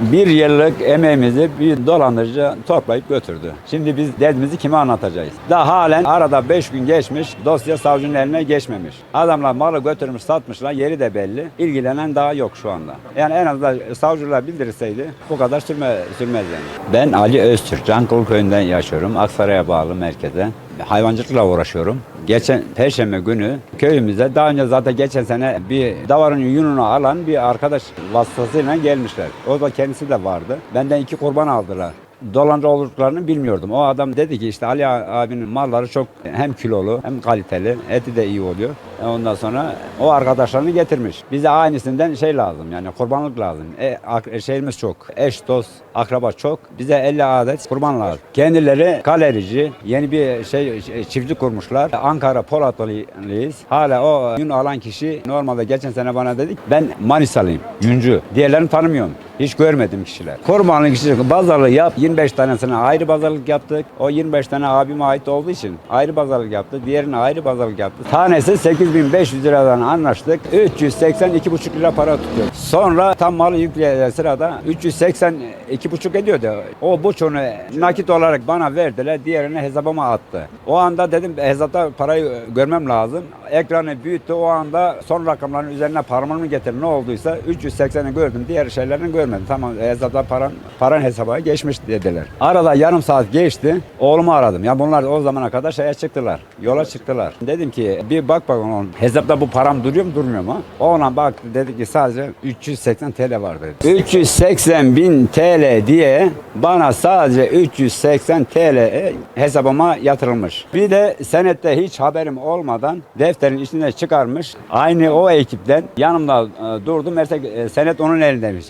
Bir yıllık emeğimizi bir dolandırıcı toplayıp götürdü. Şimdi biz derdimizi kime anlatacağız? Daha halen arada 5 gün geçmiş, dosya savcının eline geçmemiş. Adamlar malı götürmüş, satmışlar, yeri de belli. İlgilenen daha yok şu anda. Yani en azından savcılar bildirseydi bu kadar sürme, sürmez yani. Ben Ali Öztürk, Cankul köyünden yaşıyorum. Aksaray'a bağlı merkeze. Hayvancılıkla uğraşıyorum. Geçen Perşembe günü köyümüzde daha önce zaten geçen sene bir davarın yununu alan bir arkadaş vasıtasıyla gelmişler. O da kendisi de vardı. Benden iki kurban aldılar. Dolandırıcı olduklarını bilmiyordum. O adam dedi ki işte Ali abinin malları çok hem kilolu hem kaliteli. Eti de iyi oluyor. E Ondan sonra o arkadaşlarını getirmiş. Bize aynısından şey lazım yani kurbanlık lazım. E, ak- şeyimiz çok. Eş, dost, akraba çok. Bize 50 adet kurban lazım. Kendileri galerici. Yeni bir şey çiftlik kurmuşlar. Ankara Polatlı'lıyız. Hala o yün alan kişi normalde geçen sene bana dedik ben Manisalıyım. Yüncü. Diğerlerini tanımıyorum. Hiç görmedim kişiler. Kurbanlık kişi pazarlık yap. 25 tanesine ayrı pazarlık yaptık. O 25 tane abime ait olduğu için ayrı pazarlık yaptı. Diğerine ayrı pazarlık yaptı. Tanesi 8500 liradan anlaştık. 382,5 lira para tutuyor. Sonra tam malı yüklediği sırada 382,5 ediyordu. O buçuğunu nakit olarak bana verdiler. Diğerini hesabıma attı. O anda dedim hesapta parayı görmem lazım. Ekranı büyüttü. O anda son rakamların üzerine parmağımı getir ne olduysa 380'i gördüm. Diğer şeylerini görmedim. Tamam hesapta paran, paran hesaba geçmiş dediler. Arada yarım saat geçti. Oğlumu aradım. Ya bunlar o zamana kadar şeye çıktılar. Yola çıktılar. Dedim ki bir bak bakalım oğlum, hesapta bu param duruyor mu durmuyor mu? Ona baktı dedi ki sadece 380 TL var dedi. 380 bin TL diye bana sadece 380 TL hesabıma yatırılmış. Bir de senette hiç haberim olmadan defterin içine çıkarmış. Aynı o ekipten yanımda e, durdu. Meğerse e, senet onun elindeymiş.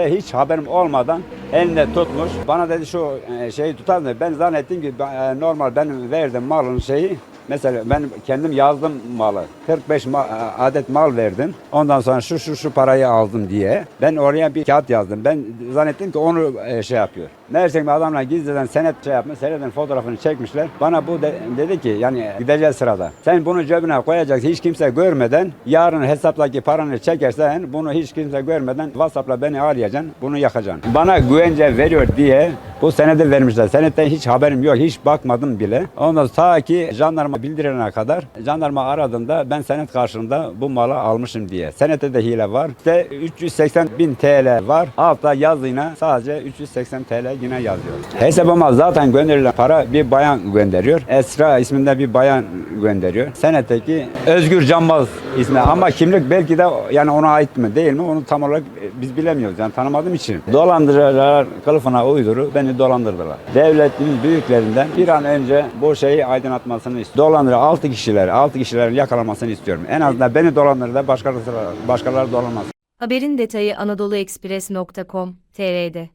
Senette hiç haberim olmadan elinde tutmuş. Bana dedi şu e, şeyi tutar mı? Ben zannettim ki e, normal benim verdim malın şeyi Mesela ben kendim yazdım malı. 45 ma- adet mal verdim. Ondan sonra şu şu şu parayı aldım diye. Ben oraya bir kağıt yazdım. Ben zannettim ki onu e, şey yapıyor. Meğerse adamla gizliden senet şey yapmış. Senetin fotoğrafını çekmişler. Bana bu de- dedi ki yani gideceğiz sırada. Sen bunu cebine koyacaksın hiç kimse görmeden. Yarın hesaptaki paranı çekersen bunu hiç kimse görmeden WhatsApp'la beni arayacaksın. Bunu yakacaksın. Bana güvence veriyor diye bu senedi vermişler. Senetten hiç haberim yok. Hiç bakmadım bile. Ondan ta ki jandarma bildirene kadar jandarma aradığında ben senet karşılığında bu malı almışım diye. Senette de hile var. İşte 380 bin TL var. Altta yazıyla sadece 380 TL yine yazıyor. Hesabıma zaten gönderilen para bir bayan gönderiyor. Esra isminde bir bayan gönderiyor. Senetteki Özgür Canbaz ismi ama kimlik belki de yani ona ait mi değil mi onu tam olarak biz bilemiyoruz yani tanımadığım için. Dolandırıcılar kılıfına uyduru beni dolandırdılar. Devletin büyüklerinden bir an önce bu şeyi aydınlatmasını istiyorum. Dolandırı 6 kişiler, 6 kişilerin yakalamasını istiyorum. En azından beni dolandırır da başkaları, başkaları dolanmasın. Haberin detayı anadoluexpress.com.tr'de.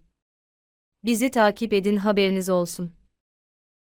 Bizi takip edin haberiniz olsun.